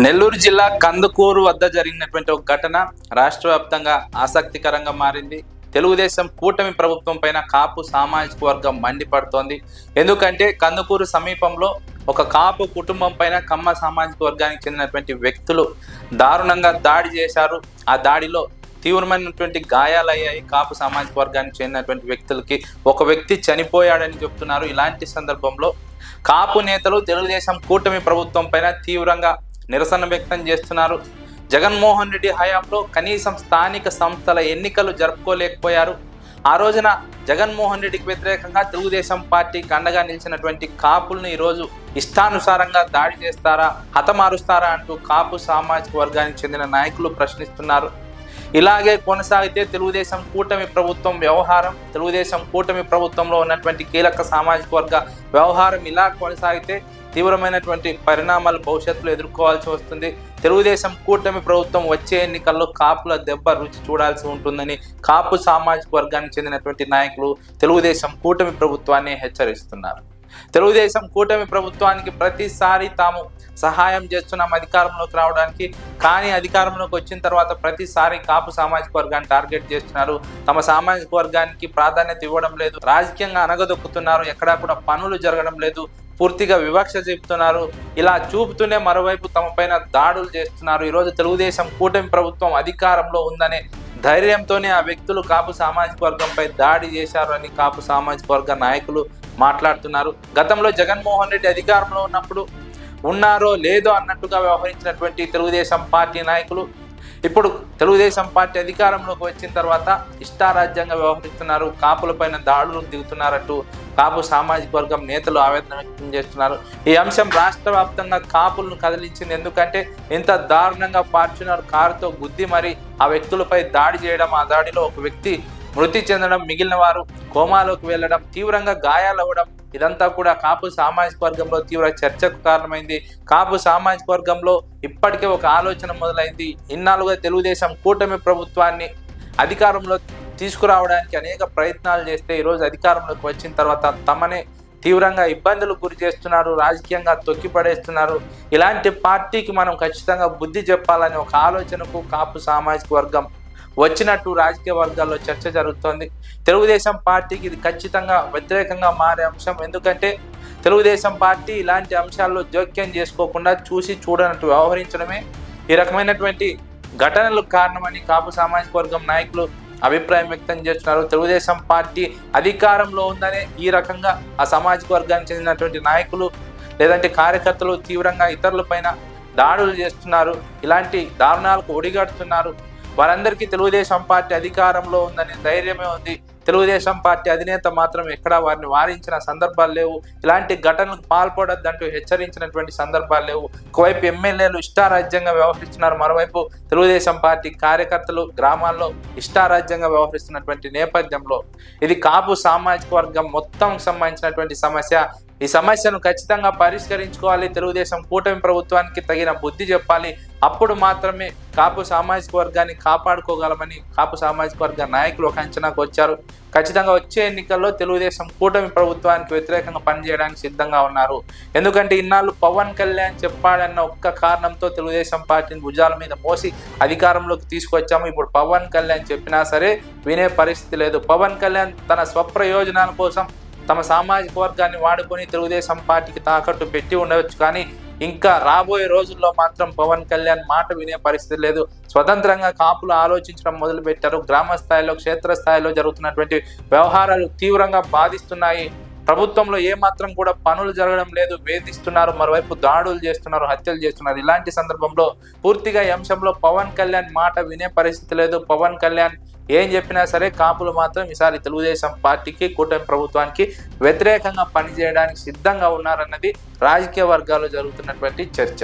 నెల్లూరు జిల్లా కందుకూరు వద్ద జరిగినటువంటి ఒక ఘటన రాష్ట్ర వ్యాప్తంగా ఆసక్తికరంగా మారింది. తెలుగుదేశం కూటమి ప్రభుత్వం పైన కాపు సామాజిక వర్గం మండిపడుతోంది. ఎందుకంటే కందుకూరు సమీపంలో ఒక కాపు కుటుంబం పైన కమ్మ సామాజిక వర్గానికి చెందినటువంటి వ్యక్తులు దారుణంగా దాడి చేశారు. ఆ దాడిలో తీవ్రమైనటువంటి గాయాలయ్యాయి కాపు సామాజిక వర్గానికి చెందినటువంటి వ్యక్తులకి. ఒక వ్యక్తి చనిపోయాడని చెప్తున్నారు. ఇలాంటి సందర్భంలో కాపు నేతలు తెలుగుదేశం కూటమి ప్రభుత్వం పైన తీవ్రంగా నిరసన వ్యక్తం చేస్తున్నారు. జగన్మోహన్ రెడ్డి హయాంలో కనీసం స్థానిక సంస్థల ఎన్నికలు జరుపుకోలేకపోయారు. ఆ రోజున జగన్మోహన్ రెడ్డికి వ్యతిరేకంగా తెలుగుదేశం పార్టీకి అండగా నిలిచినటువంటి కాపులను ఈరోజు ఇష్టానుసారంగా దాడి చేస్తారా హతమారుస్తారా అంటూ కాపు సామాజిక వర్గానికి చెందిన నాయకులు ప్రశ్నిస్తున్నారు. ఇలాగే కొనసాగితే తెలుగుదేశం కూటమి ప్రభుత్వం వ్యవహారం తెలుగుదేశం కూటమి ప్రభుత్వంలో ఉన్నటువంటి కీలక సామాజిక వర్గ వ్యవహారం ఇలా కొనసాగితే తీవ్రమైనటువంటి పరిణామాలు భవిష్యత్తులో ఎదుర్కోవాల్సి వస్తుంది. తెలుగుదేశం కూటమి ప్రభుత్వం వచ్చే ఎన్నికల్లో కాపుల దెబ్బ రుచి చూడాల్సి ఉంటుందని కాపు సామాజిక వర్గానికి చెందినటువంటి నాయకులు తెలుగుదేశం కూటమి ప్రభుత్వాన్ని హెచ్చరిస్తున్నారు. తెలుగుదేశం కూటమి ప్రభుత్వానికి ప్రతిసారి తాము సహాయం చేస్తున్నాం అధికారంలోకి రావడానికి కానీ అధికారంలోకి వచ్చిన తర్వాత ప్రతిసారి కాపు సామాజిక వర్గాన్ని టార్గెట్ చేస్తున్నారు. తమ సామాజిక వర్గానికి ప్రాధాన్యత ఇవ్వడం లేదు. రాజకీయంగా అనగదొక్కుతున్నారు. ఎక్కడా కూడా పనులు జరగడం లేదు. పూర్తిగా వివక్ష చెబుతున్నారు ఇలా చూపుతూనే మరోవైపు తమ పైన దాడులు చేస్తున్నారు. ఈరోజు తెలుగుదేశం కూటమి ప్రభుత్వం అధికారంలో ఉందనే ధైర్యంతోనే ఆ వ్యక్తులు కాపు సామాజిక వర్గంపై దాడి చేశారని కాపు సామాజిక వర్గ నాయకులు మాట్లాడుతున్నారు. గతంలో జగన్మోహన్ రెడ్డి అధికారంలో ఉన్నప్పుడు ఉన్నారో లేదో అన్నట్టుగా వ్యవహరించినటువంటి తెలుగుదేశం పార్టీ నాయకులు ఇప్పుడు తెలుగుదేశం పార్టీ అధికారంలోకి వచ్చిన తర్వాత ఇష్టారాజ్యంగా వ్యవహరిస్తున్నారు. కాపులపైన దాడులు దిగుతున్నారంటూ కాపు సామాజిక వర్గం నేతలు ఆవేదన వ్యక్తం చేస్తున్నారు. ఈ అంశం రాష్ట్ర వ్యాప్తంగా కాపులను కదిలించింది ఎందుకంటే ఇంత దారుణంగా ఫార్చునర్ కారుతో గుద్ది మరి ఆ వ్యక్తులపై దాడి చేయడం ఆ దాడిలో ఒక వ్యక్తి మృతి చెందడం మిగిలిన వారు కోమాలోకి వెళ్ళడం తీవ్రంగా గాయాలవ్వడం ఇదంతా కూడా కాపు సామాజిక వర్గంలో తీవ్ర చర్చకు కారణమైంది. కాపు సామాజిక వర్గంలో ఇప్పటికే ఒక ఆలోచన మొదలైంది. ఇన్నాళ్ళుగా తెలుగుదేశం కూటమి ప్రభుత్వాన్ని అధికారంలో తీసుకురావడానికి అనేక ప్రయత్నాలు చేస్తే ఈరోజు అధికారంలోకి వచ్చిన తర్వాత తమనే తీవ్రంగా ఇబ్బందులు గురి చేస్తున్నారు రాజకీయంగా తొక్కిపడేస్తున్నారు ఇలాంటి పార్టీకి మనం ఖచ్చితంగా బుద్ధి చెప్పాలని ఒక ఆలోచనకు కాపు సామాజిక వర్గం వచ్చినట్టు రాజకీయ వర్గాల్లో చర్చ జరుగుతోంది. తెలుగుదేశం పార్టీకి ఇది ఖచ్చితంగా వ్యతిరేకంగా మారే అంశం. ఎందుకంటే తెలుగుదేశం పార్టీ ఇలాంటి అంశాల్లో జోక్యం చేసుకోకుండా చూసి చూడనట్టు వ్యవహరించడమే ఈ రకమైనటువంటి ఘటనలకు కారణమని కాపు సామాజిక వర్గం నాయకులు అభిప్రాయం వ్యక్తం చేస్తున్నారు. తెలుగుదేశం పార్టీ అధికారంలో ఉందనే ఈ రకంగా ఆ సామాజిక వర్గానికి చెందినటువంటి నాయకులు లేదంటే కార్యకర్తలు తీవ్రంగా ఇతరులపైన దాడులు చేస్తున్నారు. ఇలాంటి దారుణాలకు ఒడిగడుతున్నారు. వారందరికీ తెలుగుదేశం పార్టీ అధికారంలో ఉందనే ధైర్యమే ఉంది. తెలుగుదేశం పార్టీ అధినేత మాత్రం ఎక్కడా వారిని వారించిన సందర్భాలు లేవు. ఇలాంటి ఘటనలకు పాల్పడొద్దంటూ హెచ్చరించినటువంటి సందర్భాలు లేవు. ఒకవైపు ఎమ్మెల్యేలు ఇష్టారాజ్యంగా వ్యవహరిస్తున్నారు. మరోవైపు తెలుగుదేశం పార్టీ కార్యకర్తలు గ్రామాల్లో ఇష్టారాజ్యంగా వ్యవహరిస్తున్నటువంటి నేపథ్యంలో ఇది కాపు సామాజిక వర్గం మొత్తం సంబంధించినటువంటి సమస్య. ఈ సమస్యను ఖచ్చితంగా పరిష్కరించుకోవాలి. తెలుగుదేశం కూటమి ప్రభుత్వానికి తగిన బుద్ధి చెప్పాలి. అప్పుడు మాత్రమే కాపు సామాజిక వర్గాన్ని కాపాడుకోగలమని కాపు సామాజిక వర్గ నాయకులు ఒక అంచనాకు వచ్చారు. ఖచ్చితంగా వచ్చే ఎన్నికల్లో తెలుగుదేశం కూటమి ప్రభుత్వానికి వ్యతిరేకంగా పనిచేయడానికి సిద్ధంగా ఉన్నారు. ఎందుకంటే ఇన్నాళ్ళు పవన్ కళ్యాణ్ చెప్పాడన్న ఒక్క కారణంతో తెలుగుదేశం పార్టీని భుజాల మీద మోసి అధికారంలోకి తీసుకొచ్చాము. ఇప్పుడు పవన్ కళ్యాణ్ చెప్పినా సరే వినే పరిస్థితి లేదు. పవన్ కళ్యాణ్ తన స్వప్రయోజనాల కోసం తమ సామాజిక వర్గాన్ని వాడుకొని తెలుగుదేశం పార్టీకి తాకట్టు పెట్టి ఉండవచ్చు. కానీ ఇంకా రాబోయే రోజుల్లో మాత్రం పవన్ కళ్యాణ్ మాట వినే పరిస్థితి లేదు. స్వతంత్రంగా కాపులు ఆలోచించడం మొదలుపెట్టారు. గ్రామ స్థాయిలో క్షేత్ర స్థాయిలో జరుగుతున్నటువంటి వ్యవహారాలు తీవ్రంగా బాధిస్తున్నాయి. ప్రభుత్వంలో ఏ మాత్రం కూడా పనులు జరగడం లేదు. వేధిస్తున్నారు. మరోవైపు దాడులు చేస్తున్నారు. హత్యలు చేస్తున్నారు. ఇలాంటి సందర్భంలో పూర్తిగా ఈ అంశంలో పవన్ కళ్యాణ్ మాట వినే పరిస్థితి లేదు. పవన్ కళ్యాణ్ ఏం చెప్పినా సరే కాపులు మాత్రం ఈసారి తెలుగుదేశం పార్టీకి కూటమి ప్రభుత్వానికి వ్యతిరేకంగా పనిచేయడానికి సిద్ధంగా ఉన్నారన్నది రాజకీయ వర్గాల్లో జరుగుతున్నటువంటి చర్చ.